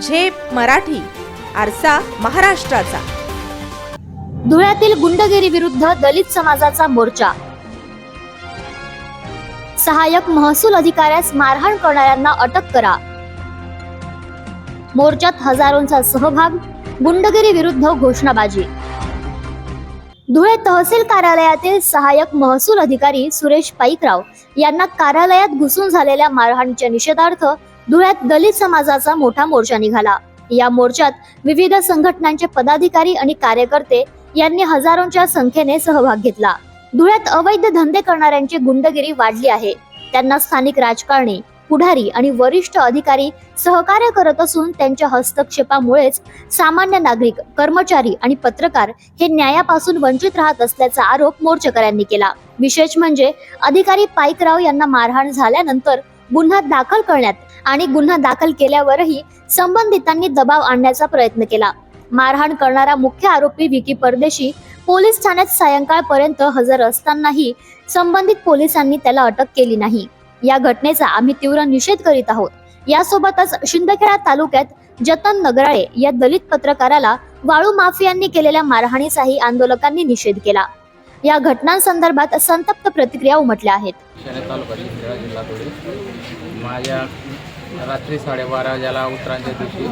झेप मराठी आरसा महाराष्ट्राचा. धुळ्यातील गुंडगिरी विरुद्ध दलित समाजाचा मोर्चा. सहाय्यक महसूल अधिकाऱ्यास मारहाण करणाऱ्यांना अटक करा. मोर्चात हजारोंचा सहभाग गुंडगिरी विरुद्ध घोषणाबाजी. धुळे तहसील कार्यालयातील सहाय्यक महसूल अधिकारी सुरेश पाईकराव यांना कार्यालयात घुसून झालेल्या मारहाणीच्या निषेधार्थ धुळ्यात दलित समाजाचा मोठा मोर्चा निघाला. या मोर्चात विविध संघटनांचे पदाधिकारी आणि कार्यकर्ते यांनी हजारोंच्या संख्येने सहभाग घेतला. धुळ्यात अवैध धंदे करणाऱ्यांची गुंडगिरी वाढली आहे. त्यांना स्थानिक राजकारणी पुढारी आणि वरिष्ठ अधिकारी सहकार्य करत असून त्यांच्या हस्तक्षेपामुळेच सामान्य नागरिक कर्मचारी आणि पत्रकार हे न्यायापासून वंचित राहत असल्याचा आरोप मोर्चेकऱ्यांनी केला. विशेष म्हणजे अधिकारी पाईकराव यांना मारहाण झाल्यानंतर गुन्हा दाखल करण्यात आणि गुन्हा दाखल केल्यावरही संबंधितांनी दबाव आणण्याचा प्रयत्न केला. मारहाण करणारा मुख्य आरोपी विकी परदेशी पोलीस ठाण्यात सायंकाळपर्यंत हजर असतानाही संबंधित पोलिसांनी त्याला अटक केली नाही. या घटनेचा आम्ही तीव्र निषेध करीत आहोत. यासोबतच शिंदखेडा तालुक्यात जतन नगराळे या दलित पत्रकाराला वाळू माफियांनी केलेल्या मारहाणीचाही आंदोलकांनी निषेध केला. या घटनांसंदर्भात संतप्त प्रतिक्रिया उमटल्या आहेत. माझ्या रात्री साडेबारा वाजायला उत्तरांच्या दिवशी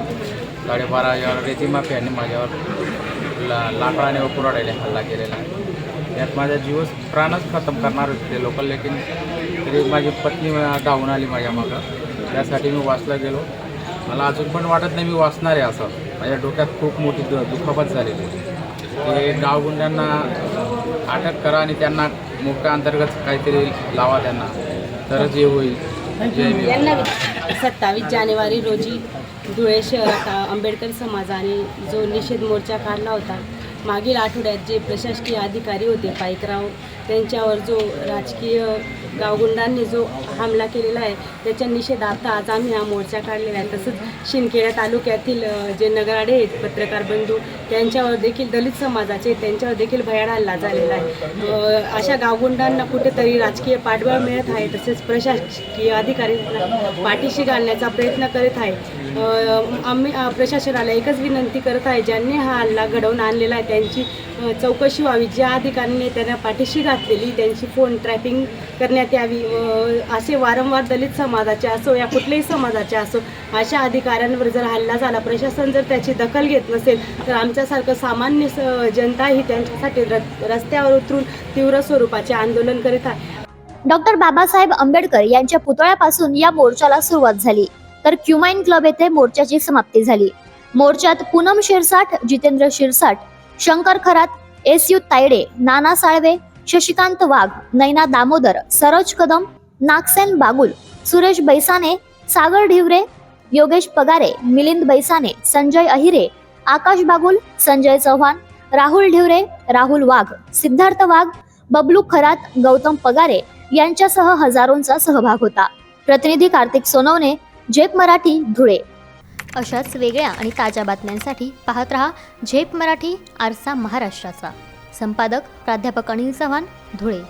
साडेबारा वाजेला रेती माफियांनी माझ्यावर ला लाकडाने व कुऱ्हाडीने हल्ला केलेला आहे. यात माझा जीवच प्राणच खतम करणार होते ते लोक लेकिन तरी माझी पत्नी धावून आली माझ्या मागं. त्यासाठी मी वाचला गेलो. मला अजून पण वाटत नाही मी वाचणार आहे असं. माझ्या डोक्यात खूप मोठी दु दुखापत झालेली ते गावगुंड्यांना अटक करा आणि त्यांना मोठ्या अंतर्गत काहीतरी लावा त्यांना. तरच हे होईल. यांना सत्तावीस जानेवारी रोजी धुळे शहरात आंबेडकर समाजाने जो निषेध मोर्चा काढला होता मागील आठवड्यात जे प्रशासकीय अधिकारी होते पाईकराव त्यांच्यावर जो राजकीय गावगुंडांनी जो हमला केलेला आहे त्याच्या निषेधार्थ आज आम्ही हा मोर्चा काढलेला आहे. तसंच शिंदखेडा तालुक्यातील जे नगराडे आहेत पत्रकार बंधू त्यांच्यावर देखील दलित समाजाचे त्यांच्यावर देखील भयाड हल्ला झालेला आहे. अशा गावगुंडांना कुठेतरी राजकीय पाठबळ मिळत आहे तसेच प्रशासकीय अधिकारी पाठीशी घालण्याचा प्रयत्न करीत आहे. आम्ही प्रशासनाला एकच विनंती करत आहे ज्यांनी हा हल्ला घडवून आणलेला आहे त्यांची चौकशी व्हावी. ज्या अधिकाऱ्यांनी त्यांना पाठीशी घातलेली त्यांची फोन ट्रॅपिंग करण्यात यावी. असे वारंवार दलित समाजाचे असो या कुठल्याही समाजाचे असो अशा अधिकाऱ्यांवर जर हल्ला झाला प्रशासन जर त्याची दखल घेत नसेल तर आमच्यासारखं सामान्य स- त्यांच्यासाठी र- रस्त्यावर उतरून तीव्र स्वरूपाचे आंदोलन करीत आहे. डॉक्टर बाबासाहेब आंबेडकर यांच्या पुतळ्यापासून या मोर्चाला सुरुवात झाली. तर क्युमाइन क्लब येथे मोर्चाची समाप्ती झाली. मोर्चात पूनम शिरसाट जितेंद्र शिरसाट शंकर खरात एस यू तायडे नाना साळवे शशिकांत वाघ नैना दामोदर सरोज कदम नागसेन बागुल सुरेश बैसाने सागर ढिवरे योगेश पगारे मिलिंद बैसाने संजय अहिरे आकाश बागुल संजय चव्हाण राहुल ढिवरे राहुल वाघ सिद्धार्थ वाघ बबलू खरात गौतम पगारे यांच्यासह हजारोंचा सहभाग होता. प्रतिनिधी कार्तिक सोनवणे झेप मराठी धुळे. अशाच वेगळ्या आणि ताज्या बातम्यांसाठी पाहत रहा झेप मराठी आरसा महाराष्ट्राचा. संपादक प्राध्यापक अनिल चव्हाण धुळे.